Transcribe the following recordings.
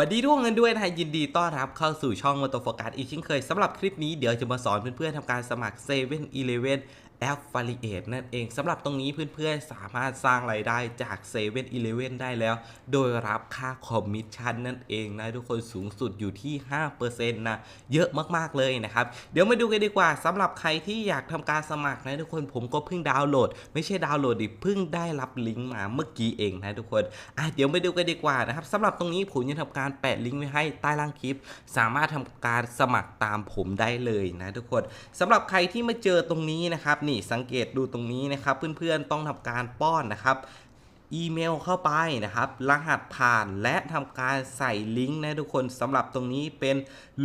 วัสดีทุกคนด้วยนะฮะยินดีต้อนรับเข้าสู่ช่องมอเตอร์โฟกัสอีกเช่นเคยสำหรับคลิปนี้เดี๋ยวจะมาสอนเพื่อนๆทำการสมัคร7 e เ e ่ e อ Affiliate นั่นเองสำหรับตรงนี้เพื่อนๆ สามารถสร้างไรายได้จาก7 e เ e ่ e ได้แล้ว โดยรับค่าคอมมิชชั่นนั่นเองนะ ทุกคนสูงสุดอยู่ที่ 5%นะ เยอะมากๆเลยนะครับ เดี๋ยวมาดูกันดีกว่าสำหรับใครที่อยากทำการสมัครนะทุกคนผมก็เพิ่งดาวน์โหลด ไม่ใช่ดาวน์โหลดดิเพิ่งได้รับลิงก์มาเมื่อกี้เองนะทุกคนอะเดี๋ยวมาดูกันดีกว่านะครับสำหรับตรงนี้ผมจะทำการแปะลิงก์ไว้ให้ใต้ล่างคลิป สามารถทำการสมัครตามผมได้เลยนะทุกคนสำหรับใครที่มาเจอตรงนี้นะครับนี่สังเกตดูตรงนี้นะครับ เพื่อนๆต้องทำการป้อนนะครับอีเมลเข้าไปนะครับ รหัสผ่านและทำการใส่ลิงก์นะทุกคนสำหรับตรงนี้เป็น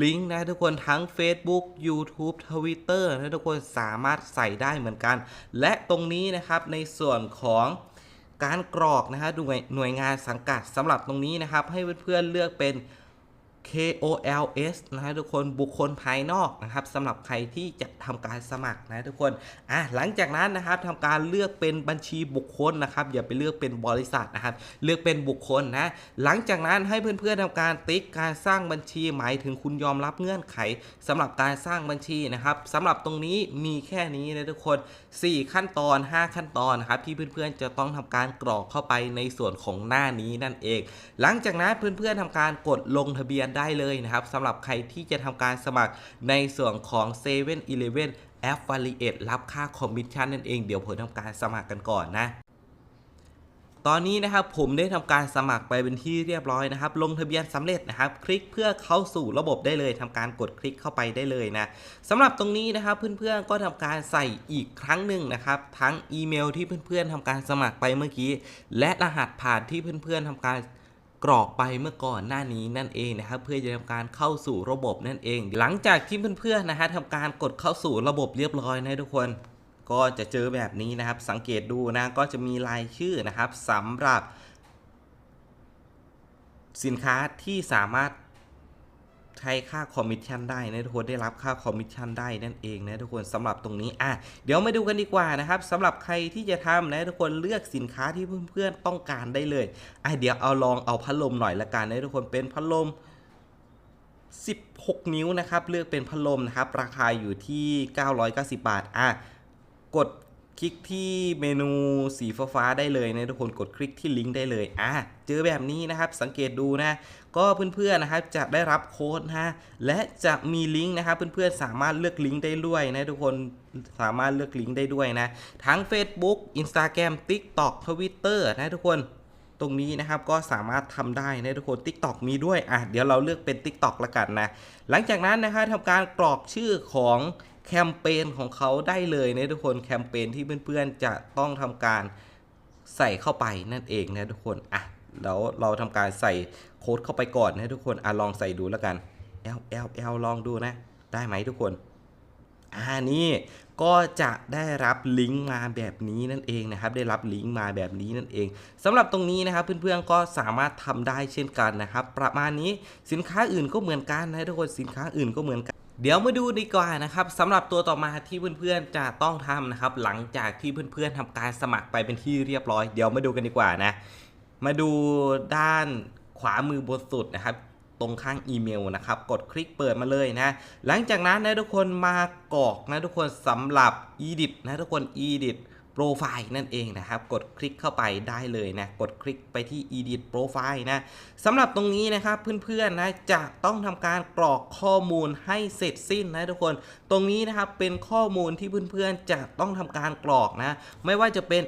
ลิงก์นะทุกคนทั้ง Facebook YouTube Twitter นะทุกคนสามารถใส่ได้เหมือนกัน และตรงนี้นะครับในส่วนของการกรอกนะฮะหน่วยหน่วยงานสังกัดสำหรับตรงนี้นะครับ ให้เพื่อนๆเลือกเป็น KOLS นะฮะทุกคนบุคคลภายนอกนะครับสำหรับใครที่จะทำการสมัครนะทุกคนอะหลังจากนั้นนะครับทำการเลือกเป็นบัญชีบุคคลนะครับอย่าไปเลือกเป็นบริษัทนะครับเลือกเป็นบุคคลนะหลังจากนั้นให้เพื่อนๆทำการติ๊กการสร้างบัญชีหมายถึงคุณยอมรับเงื่อนไขสำหรับการสร้างบัญชีนะครับสำหรับตรงนี้มีแค่นี้นะทุกคน 4 ขั้นตอน 5 ขั้นตอนนะครับที่เพื่อนๆจะต้องทำการกรอกเข้าไปในส่วนของหน้านี้นั่นเอง หลังจากนั้นเพื่อนๆทำการกดลงทะเบียนได้เลยนะครับสำหรับใครที่จะทำการสมัครในส่วนของ7 e เ e ่ e อ Affiliate รับค่าคอมมิชชั่นนั่นเองเดี๋ยวผมทำการสมัครกันก่อนนะตอนนี้นะครับผมได้ทำการสมัครไปเป็นที่เรียบร้อยนะครับ ลงทะเบียนสำเร็จนะครับ คลิกเพื่อเข้าสู่ระบบได้เลยทำการกดคลิกเข้าไปได้เลยนะสำหรับตรงนี้นะครับเพื่อนๆก็ทำการใส่อีกครั้งหนึ่งนะครับ ทั้งอีเมลที่เพื่อนๆทำการสมัครไปเมื่อกี้ และรหัสผ่านที่เพื่อนๆทำการ กรอกไปเมื่อก่อนหน้านี้นั่นเองนะครับเพื่อจะทำการเข้าสู่ระบบนั่นเอง หลังจากที่เพื่อนๆนะฮะทำการกดเข้าสู่ระบบเรียบร้อยนะทุกคน ก็จะเจอแบบนี้นะครับ สังเกตดูนะก็จะมีรายชื่อนะครับสำหรับสินค้าที่สามารถ ใช้ค่าคอมมิชชั่นได้นะทุกคนได้รับค่าคอมมิชชั่นได้นั่นเองนะทุกคนสำหรับตรงนี้อะเดี๋ยวมาดูกันดีกว่านะครับสำหรับใครที่จะทำนะทุกคนเลือกสินค้าที่เพื่อนๆต้องการได้เลยอะเดี๋ยวเอาลองเอาพัดลมหน่อยละกันนะทุกคนเป็นพัดลม16 นิ้วนะครับ เลือกเป็นพัดลมนะครับ ราคาอยู่ที่ 990 บาท อะ กด คลิกที่เมนูสีฟ้าได้เลยนะทุกคนกดคลิกที่ลิงก์ได้เลยอะเจอแบบนี้นะครับสังเกตดูนะก็เพื่อนๆนะครับจะได้รับโค้ดนะและจะมีลิงก์นะครับเพื่อนๆสามารถเลือกลิงก์ได้ด้วยนะทุกคนสามารถเลือกลิงก์ได้ด้วยนะทั้ง Facebook Instagram TikTok Twitter นะทุกคนตรงนี้นะครับก็สามารถทำได้นะทุกคน TikTok มีด้วยอะเดี๋ยวเราเลือกเป็น TikTok ละกันนะหลังจากนั้นนะครับทำการกรอกชื่อของ แคมเปญของเขาได้เลยนะทุกคนแคมเปญที่เพื่อนๆจะต้องทำการใส่เข้าไปนั่นเองนะทุกคนอะแล้วเราทำการใส่โค้ดเข้าไปก่อนนะทุกคนอะลองใส่ดูแล้วกัน L L L ลองดูนะ ได้ไหมทุกคนอ่านี่ก็จะได้รับลิงก์มาแบบนี้นั่นเองนะครับ ได้รับลิงก์มาแบบนี้นั่นเองสำหรับตรงนี้นะครับเพื่อนๆก็สามารถทำได้เช่นกันนะครับ ประมาณนี้สินค้าอื่นก็เหมือนกันนะทุกคนสินค้าอื่นก็เหมือนกัน เดี๋ยวมาดูดีกว่านะครับสำหรับตัวต่อมาที่เพื่อนๆจะต้องทำนะครับ หลังจากที่เพื่อนๆทำการสมัครไปเป็นที่เรียบร้อย เดี๋ยวมาดูกันดีกว่านะ มาดูด้านขวามือบนสุดนะครับ ตรงข้างอีเมลนะครับ กดคลิกเปิดมาเลยนะ หลังจากนั้นนะทุกคนมากรอกนะทุกคนสำหรับ edit นะทุกคน edit โปรไฟล์นั่นเองนะครับ กดคลิกเข้าไปได้เลยนะ กดคลิกไปที่ edit profile นะสำหรับตรงนี้นะครับเพื่อนๆนะจะต้องทำการกรอกข้อมูลให้เสร็จสิ้นนะทุกคน ตรงนี้นะครับเป็นข้อมูลที่เพื่อนๆจะต้องทำการกรอกนะ ไม่ว่าจะเป็น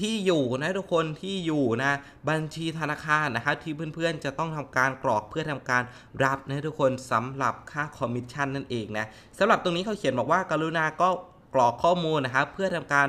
ที่อยู่นะทุกคนที่อยู่นะบัญชีธนาคารนะครับที่เพื่อนๆจะต้องทำการกรอกเพื่อทำการรับนะทุกคนสำหรับค่าคอมมิชชั่นนั่นเองนะสำหรับตรงนี้เขาเขียนบอกว่าการุณาก็กรอกข้อมูลนะครับเพื่อทำการ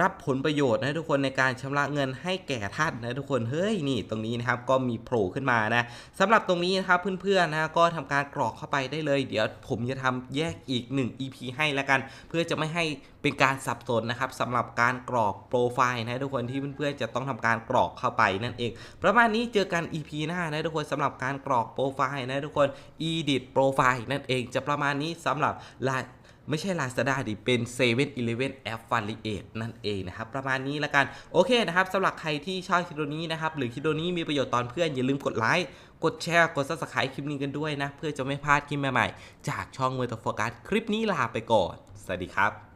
รับผลประโยชน์นะทุกคนในการชำระเงินให้แก่ท่านนะทุกคนเฮ้ยนี่ตรงนี้นะครับก็มีโผล่ขึ้นมานะสำหรับตรงนี้นะครับเพื่อนๆนะก็ทำการกรอกเข้าไปได้เลย เดี๋ยวผมจะทำแยกอีก 1 EP ให้แล้วกัน เพื่อจะไม่ให้เป็นการสับสนนะครับสำหรับการกรอกโปรไฟล์นะทุกคนที่เพื่อนๆจะต้องทำการกรอกเข้าไปนั่นเอง ประมาณนี้เจอกัน EP หน้านะทุกคนสำหรับการกรอกโปรไฟล์นะทุกคน edit โปรไฟล์นั่นเองจะประมาณนี้สำหรับราย ไม่ใช่ Lazada ดิเป็น7 e เ e ่ e อ Affiliate นั่นเองนะครับ ประมาณนี้แล้วกัน โอเคนะครับสำหรับใครที่ชอบคลิปนี้นะครับ หรือคลิปนี้มีประโยชน์ตอนเพื่อน อย่าลืมกดไลค์กดแชร์กด subscribe คลิปนี้กันด้วยนะ เพื่อจะไม่พลาดคลิปใหม่ๆ จากช่องมือตโฟกัสคลิปนี้ลาไปก่อน สวัสดีครับ